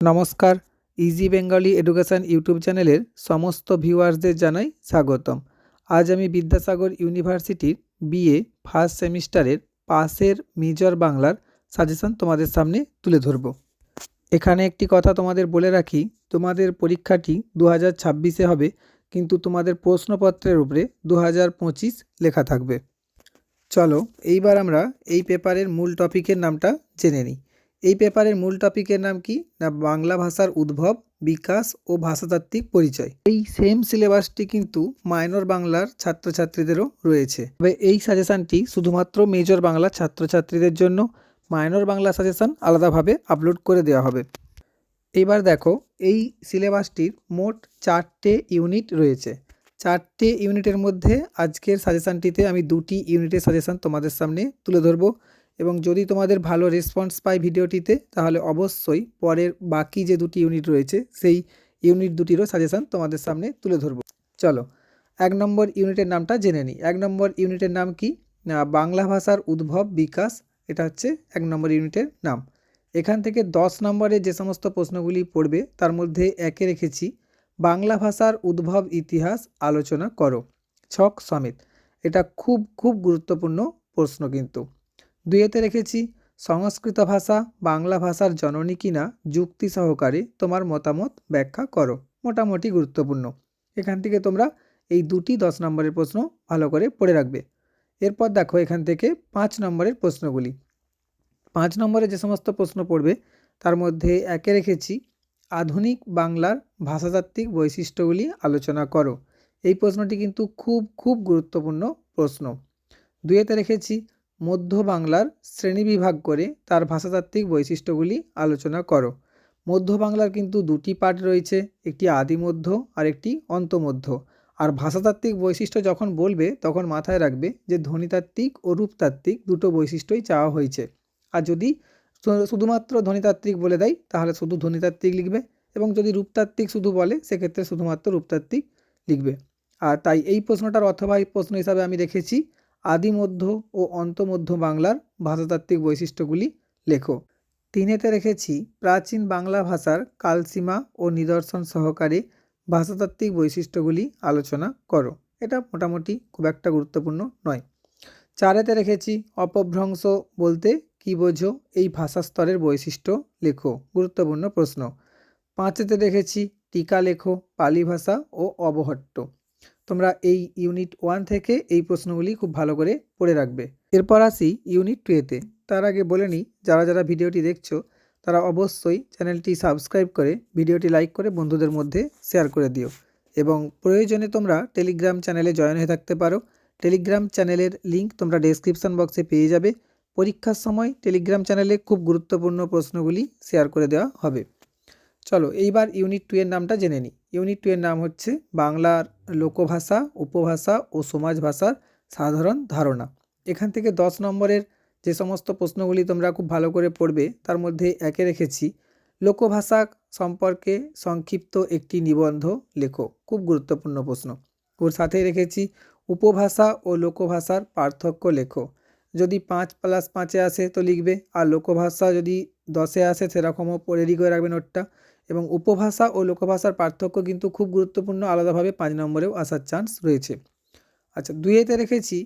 নমস্কার easy Bengali education YouTube চ্যানেলের সমস্ত ভিউয়ার্সদের জানাই স্বাগতম। আজ আমি বিদ্যাসাগর ইউনিভার্সিটির বিএ ফার্স্ট সেমিস্টারের পাসের মেজর বাংলার সাজেশন তোমাদের সামনে তুলে ধরব। এখানে একটি কথা তোমাদের বলে রাখি, তোমাদের পরীক্ষাটি দু হাজার ছাব্বিশে হবে, কিন্তু তোমাদের প্রশ্নপত্রের উপরে দু হাজার পঁচিশ লেখা থাকবে। চলো, এইবার আমরা এই পেপারের মূল টপিকের নামটা জেনে নিই। এই পেপারের মূল টপিকের নাম কি? না, বাংলা ভাষার উদ্ভব, বিকাশ ও ভাষাতাত্ত্বিক পরিচয়। এই সেম সিলেবাসটি কিন্তু মাইনর বাংলার ছাত্রছাত্রীদেরও রয়েছে। তবে এই সাজেশানটি শুধুমাত্র মেজর বাংলার ছাত্রছাত্রীদের জন্য মাইনর বাংলা সাজেশান আলাদাভাবে আপলোড করে দেওয়া হবে। এবার দেখো, এই সিলেবাসটির মোট চারটে ইউনিট রয়েছে। চারটে ইউনিটের মধ্যে আজকের সাজেশানটিতে আমি দুটি ইউনিটের সাজেশান তোমাদের সামনে তুলে ধরবো। এবং যদি তোমাদের ভালো রেসপন্স পাই ভিডিওটিতে, তাহলে অবশ্যই পরের বাকি যে দুটি ইউনিট রয়েছে, সেই ইউনিট দুটিরও সাজেশান তোমাদের সামনে তুলে ধরবো। চলো, এক নম্বর ইউনিটের নামটা জেনে নিই। এক নম্বর ইউনিটের নাম কি? না, বাংলা ভাষার উদ্ভব, বিকাশ, এটা হচ্ছে এক নম্বর ইউনিটের নাম। এখান থেকে দশ নম্বরে যে সমস্ত প্রশ্নগুলি পড়বে, তার মধ্যে একে রেখেছি, বাংলা ভাষার উদ্ভব, ইতিহাস, আলোচনা করো। ছক সমেত। এটা খুব খুব গুরুত্বপূর্ণ প্রশ্ন কিন্তু। দুইয়েতে রেখেছি, সংস্কৃত ভাষা, বাংলা ভাষার জননী কিনা যুক্তি সহকারে তোমার মতামত ব্যাখ্যা করো। মোটামুটি গুরুত্বপূর্ণ। এখান থেকে তোমরা এই দুটি দশ নম্বরের প্রশ্ন ভালো করে পড়ে রাখবে। এরপর দেখো এখান থেকে পাঁচ নম্বরের প্রশ্নগুলি। পাঁচ নম্বরে যে সমস্ত প্রশ্ন পড়বে, তার মধ্যে একে রেখেছি, আধুনিক বাংলার ভাষাতাত্ত্বিক বৈশিষ্ট্যগুলি আলোচনা করো। এই প্রশ্নটি কিন্তু খুব খুব গুরুত্বপূর্ণ প্রশ্ন। দুয়েতে রেখেছি মধ্য বাংলার শ্রেণীবিভাগ করে তার ভাষাতাত্ত্বিক বৈশিষ্ট্যগুলি আলোচনা করো। মধ্য বাংলার কিন্তু দুটি পার্ট রয়েছে, একটি আদিমধ্য আর একটি অন্তমধ্য। আর ভাষাতাত্ত্বিক বৈশিষ্ট্য যখন বলবে, তখন মাথায় রাখবে যে ধ্বনিতাত্ত্বিক ও রূপতাত্ত্বিক দুটো বৈশিষ্ট্যই চাওয়া হয়েছে। আর যদি শুধুমাত্র ধ্বনিতাত্ত্বিক বলে দেয়, তাহলে শুধু ধ্বনিতাত্ত্বিক লিখবে এবং যদি রূপতাত্ত্বিক শুধু বলে, সেক্ষেত্রে শুধুমাত্র রূপতাত্ত্বিক লিখবে। আর তাই এই প্রশ্নটার অথবাই প্রশ্ন হিসাবে আমি রেখেছি আদিমধ্য ও অন্তমধ্য বাংলার ভাষাতাত্ত্বিক বৈশিষ্ট্যগুলি লেখো। তিনেতে রেখেছি প্রাচীন বাংলা ভাষার কালসীমা ও নিদর্শন সহকারে ভাষাতাত্ত্বিক বৈশিষ্ট্যগুলি আলোচনা করো। এটা মোটামুটি খুব একটা গুরুত্বপূর্ণ নয়। চারেতে রেখেছি অপভ্রংশ বলতে কি বোঝো এই ভাষা স্তরের বৈশিষ্ট্য লেখো, গুরুত্বপূর্ণ প্রশ্ন। পাঁচেতে রেখেছি টিকা লেখো, পালি ভাষা ও অবহট্ট। তোমরা এই ইউনিট ওয়ান থেকে এই প্রশ্নগুলি খুব ভালো করে পড়ে রাখবে। এরপর আসি ইউনিট টুয়েতে তার আগে বলে নিই, যারা যারা ভিডিওটি দেখছ, তারা অবশ্যই চ্যানেলটি সাবস্ক্রাইব করে ভিডিওটি লাইক করে বন্ধুদের মধ্যে শেয়ার করে দিও। এবং প্রয়োজনে তোমরা টেলিগ্রাম চ্যানেলে জয়েন হয়ে থাকতে পারো। টেলিগ্রাম চ্যানেলের লিঙ্ক তোমরা ডেসক্রিপশন বক্সে পেয়ে যাবে। পরীক্ষার সময় টেলিগ্রাম চ্যানেলে খুব গুরুত্বপূর্ণ প্রশ্নগুলি শেয়ার করে দেওয়া হবে। চলো এইবার ইউনিট টু এর নামটা জেনে নিই। ইউনিট টু এর নাম হচ্ছে বাংলার লোকভাষা, উপভাষা ও সমাজ ভাষার সাধারণ ধারণা। এখান থেকে দশ নম্বরের যে সমস্ত প্রশ্নগুলি তোমরা খুব ভালো করে পড়বে, তার মধ্যে একে রেখেছি, লোকভাষা সম্পর্কে সংক্ষিপ্ত একটি নিবন্ধ লেখো, খুব গুরুত্বপূর্ণ প্রশ্ন। ওর সাথে রেখেছি, উপভাষা ও লোকভাষার পার্থক্য লেখো। যদি পাঁচ প্লাস পাঁচে আসে তো লিখবে, আর লোকভাষা যদি দশে আসে সেরকমও রেডি করে রাখবে নোটটা। এবং উপভাষা ও লোকভাষার পার্থক্য কিন্তু খুব গুরুত্বপূর্ণ, আলাদাভাবে পাঁচ নম্বরেও আসার চান্স রয়েছে। আচ্ছা দুইয়েতে রেখেছি,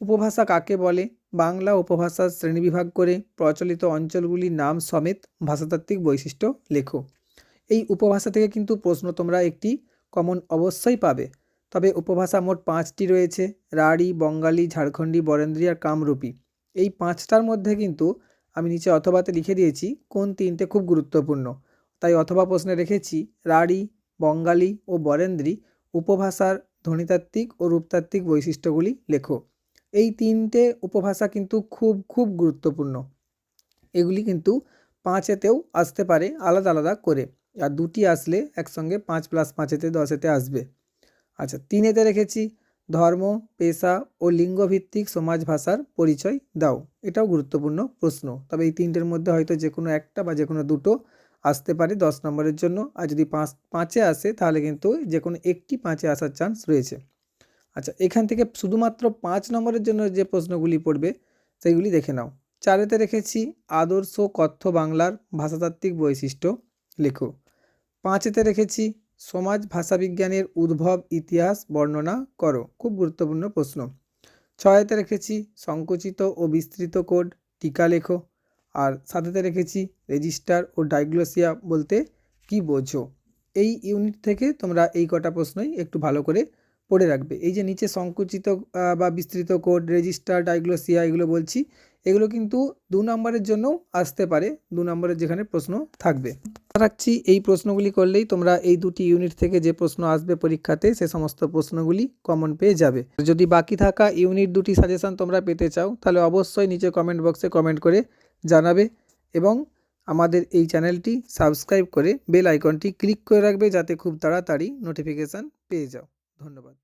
উপভাষা কাকে বলে? বাংলা উপভাষার শ্রেণীবিভাগ করে প্রচলিত অঞ্চলগুলির নাম সমেত ভাষাতাত্ত্বিক বৈশিষ্ট্য লেখো। এই উপভাষা থেকে কিন্তু প্রশ্ন তোমরা একটি কমন অবশ্যই পাবে। তবে উপভাষা মোট পাঁচটি রয়েছে, রাঢ়ী, বঙ্গালী, ঝাড়খণ্ডী, বরেন্দ্রী আর কামরূপী। এই পাঁচটার মধ্যে কিন্তু আমি নিচে অথবাতে লিখে দিয়েছি, কোন তিনটে খুব গুরুত্বপূর্ণ। তাই অথবা প্রশ্নে রেখেছি, রাঢ়ী, বঙ্গালী ও বরেন্দ্রী উপভাষার ধ্বনিতাত্ত্বিক ও রূপতাত্ত্বিক বৈশিষ্ট্যগুলি লেখো। এই তিনটে উপভাষা কিন্তু খুব খুব গুরুত্বপূর্ণ। এগুলি কিন্তু পাঁচেতেও আসতে পারে আলাদা আলাদা করে, আর দুটি আসলে একসঙ্গে পাঁচ প্লাস পাঁচেতে দশেতে আসবে। আচ্ছা তিনেতে রেখেছি, ধর্ম, পেশা ও লিঙ্গভিত্তিক সমাজ ভাষার পরিচয় দাও। এটাও গুরুত্বপূর্ণ প্রশ্ন, তবে এই তিনটের মধ্যে হয়তো যে কোনো একটা বা যে কোনো দুটো আসতে পারে দশ নম্বরের জন্য। আর যদি পাঁচ, পাঁচে আসে, তাহলে কিন্তু যে কোনো একটি পাঁচে আসার চান্স রয়েছে। আচ্ছা এখান থেকে শুধুমাত্র পাঁচ নম্বরের জন্য যে প্রশ্নগুলি পড়বে, সেইগুলি দেখে নাও। চারেতে রেখেছি, আদর্শ কথ্য বাংলার ভাষাতাত্ত্বিক বৈশিষ্ট্য, লেখো। পাঁচেতে রেখেছি, সমাজ ভাষাবিজ্ঞানের উদ্ভব, ইতিহাস, বর্ণনা করো। খুব গুরুত্বপূর্ণ প্রশ্ন। ছয়েতে রেখেছি, সংকুচিত ও বিস্তৃত কোড, টিকা লেখো। আর সাতেতে রেখেছি রেজিস্টার ও ডাইগ্লোসিয়া বলতে কি বোঝো? এই ইউনিট থেকে তোমরা এই কটা প্রশ্নই একটু ভালো করে পড়ে রাখবে। এই যে নিচে সংকুচিত বা বিস্তৃত কোড, রেজিস্টার, ডাইগ্লোসিয়া এগুলো বলছি, এগুলো কিন্তু দু নম্বরের জন্যও আসতে পারে, দু নম্বরের যেখানে প্রশ্ন থাকবে। রাখছি এই প্রশ্নগুলি করলেই তোমরা এই দুটি ইউনিট থেকে যে প্রশ্ন আসবে পরীক্ষাতে, সে সমস্ত প্রশ্নগুলি কমন পেয়ে যাবে। যদি বাকি থাকা ইউনিট দুটি সাজেশান তোমরা পেতে চাও, তাহলে অবশ্যই নিচে কমেন্ট বক্সে কমেন্ট করে জানাবে এবং আমাদের এই চ্যানেলটি সাবস্ক্রাইব করে বেল আইকনটি ক্লিক করে রাখবে যাতে খুব তাড়াতাড়ি নোটিফিকেশান পেয়ে যাও। ধন্যবাদ।